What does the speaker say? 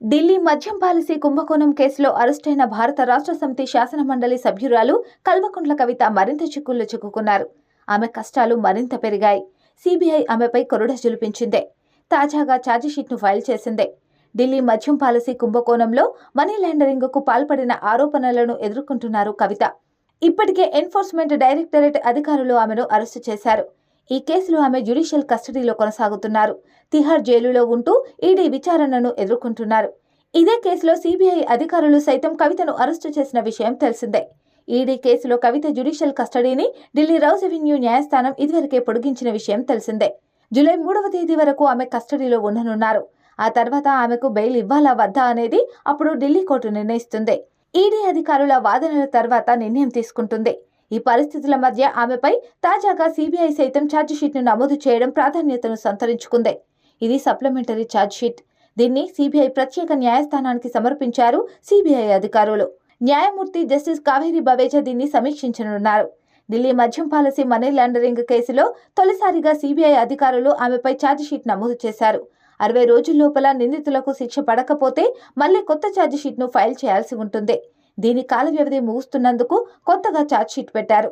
ఢిల్లీ మద్యం పాలసీ కుంభకోణం కేసులో అరెస్టైన భారత రాష్ట్ర సమితి శాసన మండలి సభ్యురాలు కల్వకుంట్ల కవిత మరింత చిక్కుల్లో చిక్కుకున్నారు. ఆమె కష్టాలు మరింత పెరిగాయి. సిబిఐ ఆమెపై కొరుడ జులిపించిందే. తాజాగా ఛార్జిషీట్ను ఫైల్ చేసిందే. ఢిల్లీ మద్యం పాలసీ కుంభకోణంలో మనీ లాండరింగ్కు పాల్పడిన ఆరోపణలను ఎదుర్కొంటున్నారు కవిత. ఇప్పటికే ఎన్ఫోర్స్మెంట్ డైరెక్టరేట్ అధికారులు ఆమెను అరెస్టు చేశారు. ఈ కేసులో ఆమె జ్యుడిషియల్ కస్టడీలో కొనసాగుతున్నారు. తిహార్ జైలులో ఉంటూ ఈడీ విచారణను ఎదుర్కొంటున్నారు. ఇదే కేసులో సిబిఐ అధికారులు సైతం కవితను అరెస్టు చేసిన విషయం తెలిసిందే. ఈడీ కేసులో కవిత జ్యుడిషియల్ కస్టడీని ఢిల్లీ రౌస్ అవెన్యూ న్యాయస్థానం ఇదివరకే పొడిగించిన విషయం తెలిసిందే. జూలై మూడవ తేదీ వరకు ఆమె కస్టడీలో ఉండనున్నారు. ఆ తర్వాత ఆమెకు బెయిల్ ఇవ్వాలా వద్దా అనేది అప్పుడు ఢిల్లీ కోర్టు నిర్ణయిస్తుంది. ఈడీ అధికారుల వాదనల తర్వాత నిర్ణయం తీసుకుంటుంది. ఈ పరిస్థితుల మధ్య ఆమెపై తాజాగా సిబిఐ సైతం ఛార్జిషీట్ను నమోదు చేయడం ప్రాధాన్యతను సంతరించుకుంది. ఇది సప్లిమెంటరీ ఛార్జిషీట్ దీన్ని సిబిఐ ప్రత్యేక న్యాయస్థానానికి సమర్పించారు సిబిఐ అధికారులు. న్యాయమూర్తి జస్టిస్ కావేరి బవేజా దీన్ని సమీక్షించనున్నారు. ఢిల్లీ మద్యం పాలసీ మనీ లాండరింగ్ కేసులో తొలిసారిగా సిబిఐ అధికారులు ఆమెపై ఛార్జిషీట్ నమోదు చేశారు. అరవై రోజుల లోపల నిందితులకు శిక్ష పడకపోతే మళ్ళీ కొత్త ఛార్జిషీట్ను ఫైల్ చేయాల్సి ఉంటుంది. దీని కాల వ్యవధి ముగుస్తున్నందుకు కొత్తగా ఛార్జిషీట్ పెట్టారు.